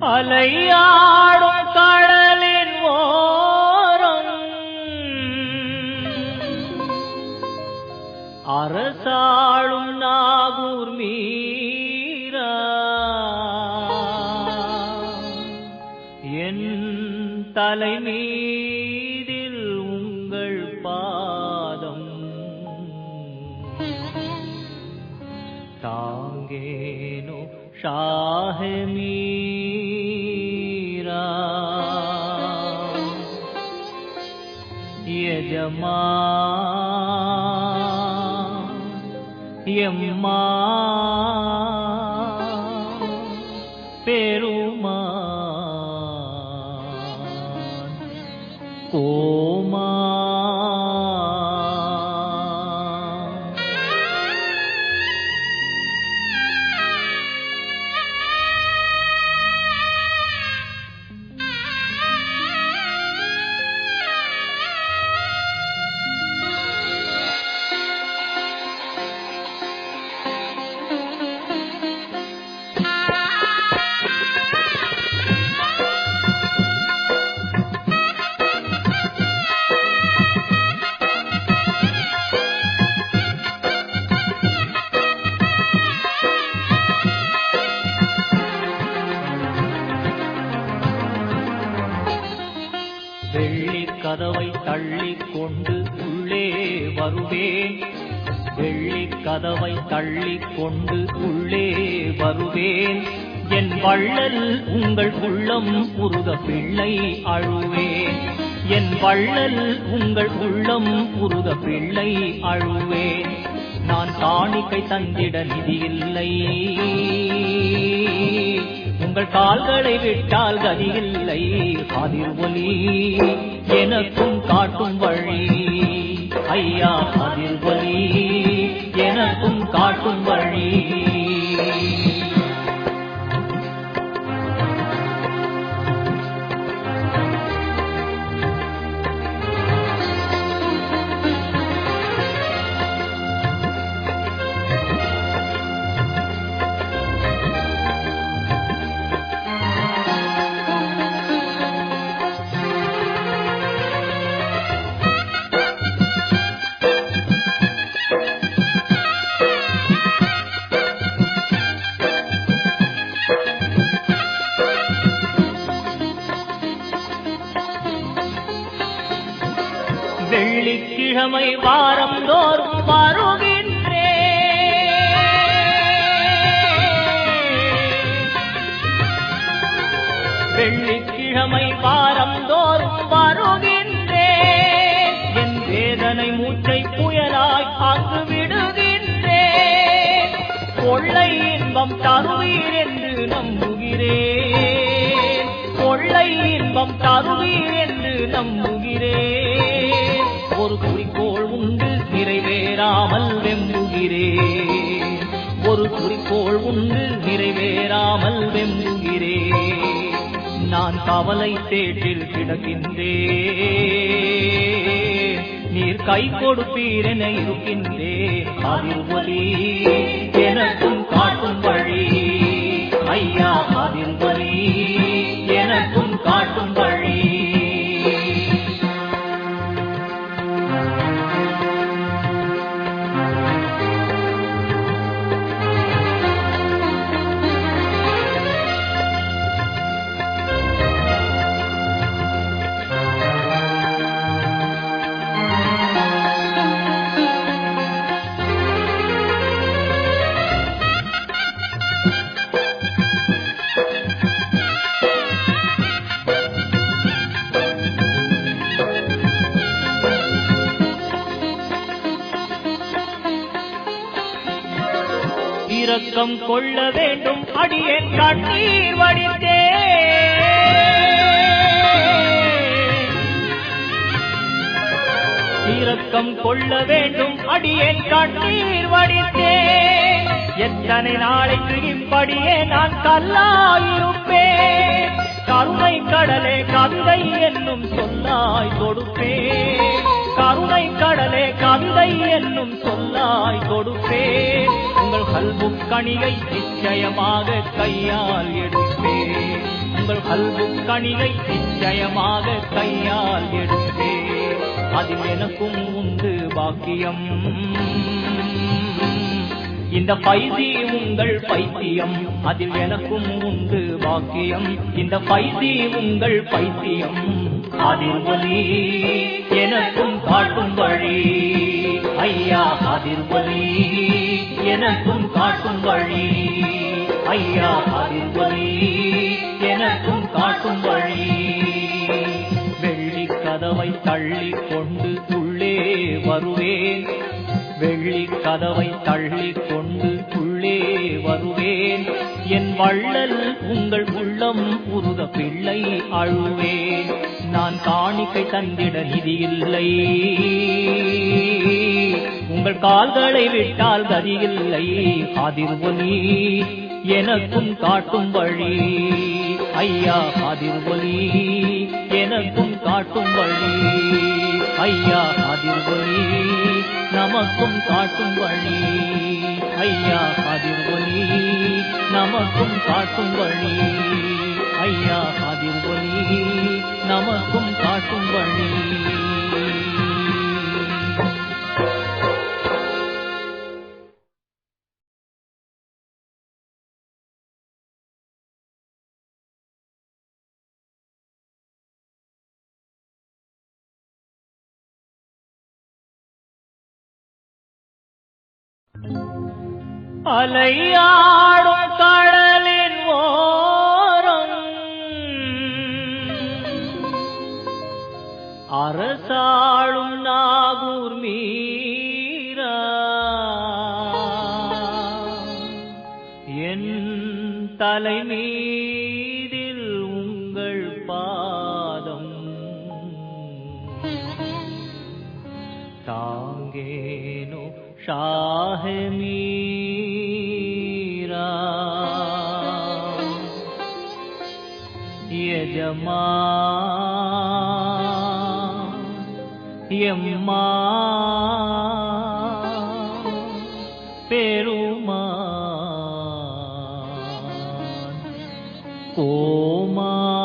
அலையாடும் கடலின் ஓரம். அரசாளும் நாகூர் மீரா. என் தலைமீ ङ्गे नो शाहमीरा यजमा यम् मा கதவை தள்ளி கொண்டு உள்ளே வருவேன் வெள்ளி கதவை தள்ளி கொண்டு உள்ளே வருவேன் என் வள்ளல் உங்கள் உள்ளம் புருக பிள்ளை அழுவேன் என் வள்ளல் உங்கள் உள்ளம் புருக பிள்ளை அழுவேன் நான் காணிக்கை தந்திட நிதி இல்லை. உங்கள் கால்களை விட்டால் கதியில்லை. அதிர் ஒலி எனக்கும் காட்டும் வழி. ஐயா அதிர் ஒலி எனக்கும் காட்டும் வழி. வெள்ளிக்கிழமை வாரம் தோறும் வருகின்றே. வெள்ளிக்கிழமை வாரம் தோறும் வருகின்றே. என் வேதனை மூச்சை புயலாய் அங்கு விடுகின்றேன் கொள்ளை இன்பம் தருவீர் என்று நம்புகிறேன். கொள்ளை இன்பம் தருவீர் என்று நம்புகிறேன். ஒரு குறிக்கோள் உண்டு நிறைவேறாமல் வெம்புகிறேன் ஒரு குறிக்கோள் உண்டு நிறைவேறாமல் வெம்புகிறேன் நான் கவலை தேட்டில் கிடக்கின்றேன். நீர் கை கொடுப்பீரென என இருக்கின்றேன். அதிர் ஒலி எனக்கும் காட்டும் வழி. இரக்கம் கொள்ள வேண்டும். அடியே கண்ணீர் வடித்தே. இரக்கம் கொள்ள வேண்டும். அடியே கண்ணீர் வடித்தே. எத்தனை நாளைக்கு இப்படியே நான் கல்லாயிருப்பேன். கருணை கடலே கவிதை என்னும் சொல்லாய் கொடுப்பேன் கருணை கடலே கவிதை என்னும் சொல்லாய் கொடுப்பேன் கல்புக் கணியை நிச்சயமாக கையால் எடுப்பேன். உங்கள் கல்புக் கணியை நிச்சயமாக கையால் எடுப்பேன். அதில் எனக்கும் உண்டு பாக்கியம். இந்த பைதி உங்கள் பைத்தியம். அதில் எனக்கும் உண்டு பாக்கியம். இந்த பைதி உங்கள் பைத்தியம். அதில் ஒலி எனக்கும் காட்டும் வழி. ஐயா அதில் ஒலி எனக்கும் காட்டும் வழி. ஐயா அறிவுரை எனக்கும் காட்டும் வழி. வெள்ளி கதவை தள்ளி கொண்டு உள்ளே வருவேன். வெள்ளி கதவை தள்ளி கொண்டு உள்ளே வருவேன். என் வள்ளல் உங்கள் உள்ளம் உருக பிள்ளை அழுவேன். நான் காணிக்கை தந்திட நிதி இல்லை. உங்கள் கால்களை விட்டால் கதியில்லை இல்லை ஒலி எனக்கும் காட்டும் வழி. ஐயா அதிர் ஒலி எனக்கும் காட்டும் வழி. ஐயா அதிர் ஒலி நமக்கும் காட்டும் வழி. ஐயா அதிர் ஒலி நமக்கும் காட்டும் வழி. ஐயா அதிர் ஒலி நமக்கும் காட்டும் வழி. அலையாடும் கடலின் ஓரம். அரசாளும் நாகூர் மீரா. என் தலைமீதில் உங்கள் பா हनी यजमा य मा पेरु ओमा